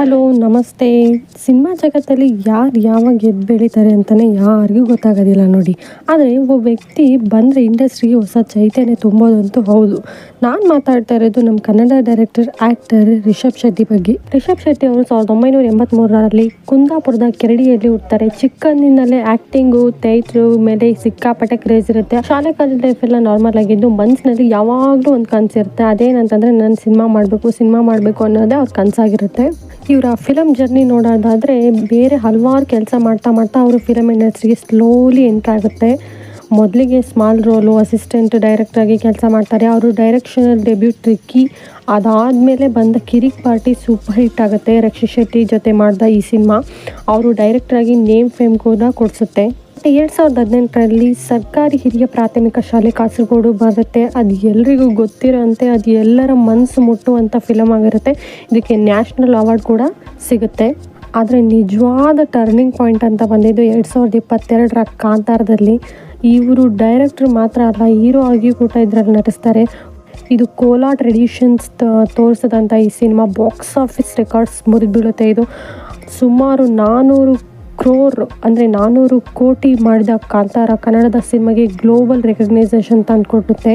Hello, ನಮಸ್ತೆ. Cinema ಜಗತ್ತಲ್ಲಿ ಯಾರು ಯಾವಾಗ ಎದ್ದು ಬೆಳೀತಾರೆ ಅಂತಲೇ ಯಾರಿಗೂ ಗೊತ್ತಾಗೋದಿಲ್ಲ ನೋಡಿ. ಆದರೆ ಒಬ್ಬ ವ್ಯಕ್ತಿ ಬಂದರೆ ಇಂಡಸ್ಟ್ರಿಗೆ ಹೊಸ ಚೈತನ್ಯ ತುಂಬೋದಂತೂ ಹೌದು. ನಾನು ಮಾತಾಡ್ತಾ ಇರೋದು ನಮ್ಮ ಕನ್ನಡ ಡೈರೆಕ್ಟರ್ ಆ್ಯಕ್ಟರ್ ರಿಷಬ್ ಶೆಟ್ಟಿ ಬಗ್ಗೆ. ರಿಷಬ್ ಶೆಟ್ಟಿ ಅವರು ಸಾವಿರದ ಒಂಬೈನೂರ ಎಂಬತ್ತ್ಮೂರರಲ್ಲಿ ಕುಂದಾಪುರದ ಕೆರಡಿಯಲ್ಲಿ ಹುಡ್ತಾರೆ ಚಿಕ್ಕಂದಿನಲ್ಲೇ ಆ್ಯಕ್ಟಿಂಗು ಥಿಯೇಟ್ರು ಮೇಲೆ ಸಿಕ್ಕಾಪಟ್ಟೆ ಕ್ರೇಜ್ ಇರುತ್ತೆ. ಶಾಲೆ ಕಾಲೇಜ್ ಲೈಫೆಲ್ಲ ನಾರ್ಮಲ್ ಆಗಿದ್ದು ಮನಸ್ಸಿನಲ್ಲಿ ಯಾವಾಗಲೂ ಒಂದು ಕನಸಿರುತ್ತೆ ಅದೇನಂತಂದರೆ ನಾನು ಸಿನಿಮಾ ಮಾಡಬೇಕು ಸಿನಿಮಾ ಮಾಡಬೇಕು ಅನ್ನೋದೇ ಅವ್ರ ಕನಸಾಗಿರುತ್ತೆ. ಇವರ ಫಿಲಮ್ ಜರ್ನಿ ನೋಡೋದಾದರೆ ಬೇರೆ ಹಲವಾರು ಕೆಲಸ ಮಾಡ್ತಾ ಮಾಡ್ತಾ ಅವರು ಫಿಲಮ್ ಇಂಡಸ್ಟ್ರಿಗೆ ಸ್ಲೋಲಿ ಎಂಟ್ರಾಗುತ್ತೆ ಮೊದಲಿಗೆ ಸ್ಮಾಲ್ ರೋಲು ಅಸಿಸ್ಟೆಂಟ್ ಡೈರೆಕ್ಟ್ರಾಗಿ ಕೆಲಸ ಮಾಡ್ತಾರೆ. ಅವರು ಡೈರೆಕ್ಷನಲ್ ಡೆಬ್ಯೂ ಟ್ರಿಕ್ಕಿ ಅದಾದಮೇಲೆ ಬಂದ ಕಿರಿಕ್ ಪಾರ್ಟಿ ಸೂಪರ್ ಹಿಟ್ ಆಗುತ್ತೆ. ರಕ್ಷಿತ್ ಶೆಟ್ಟಿ ಜೊತೆ ಮಾಡಿದ ಈ ಸಿನಿಮಾ ಅವರು ಡೈರೆಕ್ಟ್ರಾಗಿ ನೇಮ್ ಫೇಮ್ ಕೂಡ ಕೊಡಿಸುತ್ತೆ. ಎರಡು ಸಾವಿರದ ಹದಿನೆಂಟರಲ್ಲಿ ಸರ್ಕಾರಿ ಹಿರಿಯ ಪ್ರಾಥಮಿಕ ಶಾಲೆ ಕಾಸರಗೋಡು ಬರುತ್ತೆ. ಅದು ಎಲ್ರಿಗೂ ಗೊತ್ತಿರೋಂತೆ, ಅದು ಎಲ್ಲರ ಮನಸ್ಸು ಮುಟ್ಟುವಂಥ ಫಿಲಮ್ ಆಗಿರುತ್ತೆ. ಇದಕ್ಕೆ ನ್ಯಾಷನಲ್ ಅವಾರ್ಡ್ ಕೂಡ ಸಿಗುತ್ತೆ. ಆದರೆ ನಿಜವಾದ ಟರ್ನಿಂಗ್ ಪಾಯಿಂಟ್ ಅಂತ ಬಂದಿದ್ದು ಎರಡು ಸಾವಿರದ ಇಪ್ಪತ್ತೆರಡರ ಕಾಂತಾರದಲ್ಲಿ. ಇವರು ಡೈರೆಕ್ಟ್ರ್ ಮಾತ್ರ ಅಲ್ಲ ಹೀರೋ ಆಗಿ ಕೂಡ ಇದರಲ್ಲಿ ನಟಿಸ್ತಾರೆ. ಇದು ಕೋಲಾ ಟ್ರೆಡಿಷನ್ಸ್ ತೋರಿಸಿದಂಥ ಈ ಸಿನಿಮಾ ಬಾಕ್ಸ್ ಆಫೀಸ್ ರೆಕಾರ್ಡ್ಸ್ ಮುರಿದು ಬೀಳುತ್ತೆ ಇದು. ಸುಮಾರು ನಾನ್ನೂರು ಕ್ರೋರ್ ಅಂದರೆ ನಾನ್ನೂರು ಕೋಟಿ ಮಾಡಿದ ಕಾಂತಾರ ಕನ್ನಡದ ಸಿನಿಮಾಗೆ ಗ್ಲೋಬಲ್ ರೆಕಗ್ನೈಸೇಷನ್ ತಂದುಕೊಡುತ್ತೆ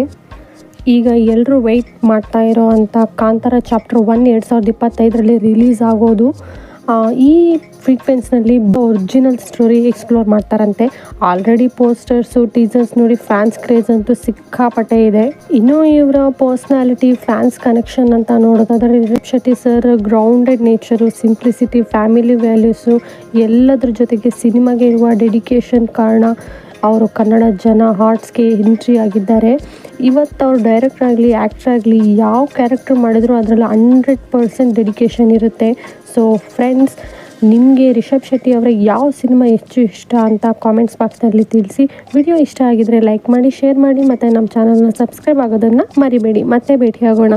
ಈಗ ಎಲ್ಲರೂ ವೆಯ್ಟ್ ಮಾಡ್ತಾ ಇರೋ ಅಂಥ ಕಾಂತಾರ ಚಾಪ್ಟರ್ ಒನ್ ಎರಡು ಸಾವಿರದ ಇಪ್ಪತ್ತೈದರಲ್ಲಿ ರಿಲೀಸ್ ಆಗೋದು ಈ ಫ್ರೀಕ್ವೆನ್ಸ್ನಲ್ಲಿ ಒರಿಜಿನಲ್ ಸ್ಟೋರಿ ಎಕ್ಸ್ಪ್ಲೋರ್ ಮಾಡ್ತಾರಂತೆ. ಆಲ್ರೆಡಿ ಪೋಸ್ಟರ್ಸು ಟೀಸರ್ಸ್ ನೋಡಿ ಫ್ಯಾನ್ಸ್ ಕ್ರೇಜ್ ಅಂತೂ ಸಿಕ್ಕಾಪಟ್ಟೆ ಇದೆ. ಇನ್ನು ಇವರ ಪರ್ಸ್ನಾಲಿಟಿ ಫ್ಯಾನ್ಸ್ ಕನೆಕ್ಷನ್ ಅಂತ ನೋಡೋದಾದ್ರೆ Rishab Shetty sir grounded nature simplicity family values ಎಲ್ಲದ್ರ ಜೊತೆಗೆ ಸಿನಿಮಾಗೆ ಇರುವ ಡೆಡಿಕೇಶನ್ ಕಾರಣ ಅವರು ಕನ್ನಡ ಜನ ಹಾರ್ಟ್ಸ್ಗೆ ಎಂಟ್ರಿ ಆಗಿದ್ದಾರೆ. ಇವತ್ತು ಅವ್ರು ಡೈರೆಕ್ಟರ್ ಆಗಲಿ ಆ್ಯಕ್ಟರ್ ಆಗಲಿ ಯಾವ ಕ್ಯಾರೆಕ್ಟರ್ ಮಾಡಿದ್ರು ಅದರಲ್ಲಿ ಹಂಡ್ರೆಡ್ ಪರ್ಸೆಂಟ್ ಡೆಡಿಕೇಶನ್ ಇರುತ್ತೆ. ಸೊ ಫ್ರೆಂಡ್ಸ್ ನಿಮಗೆ ರಿಷಬ್ ಶೆಟ್ಟಿ ಅವರ ಯಾವ ಸಿನಿಮಾ ಹೆಚ್ಚು ಇಷ್ಟ ಅಂತ ಕಾಮೆಂಟ್ಸ್ ಬಾಕ್ಸ್ನಲ್ಲಿ ತಿಳಿಸಿ. ವಿಡಿಯೋ ಇಷ್ಟ ಆಗಿದ್ರೆ ಲೈಕ್ ಮಾಡಿ ಶೇರ್ ಮಾಡಿ, ಮತ್ತು ನಮ್ಮ ಚಾನಲ್ನ ಸಬ್ಸ್ಕ್ರೈಬ್ ಆಗೋದನ್ನು ಮರಿಬೇಡಿ. ಮತ್ತೆ ಭೇಟಿಯಾಗೋಣ.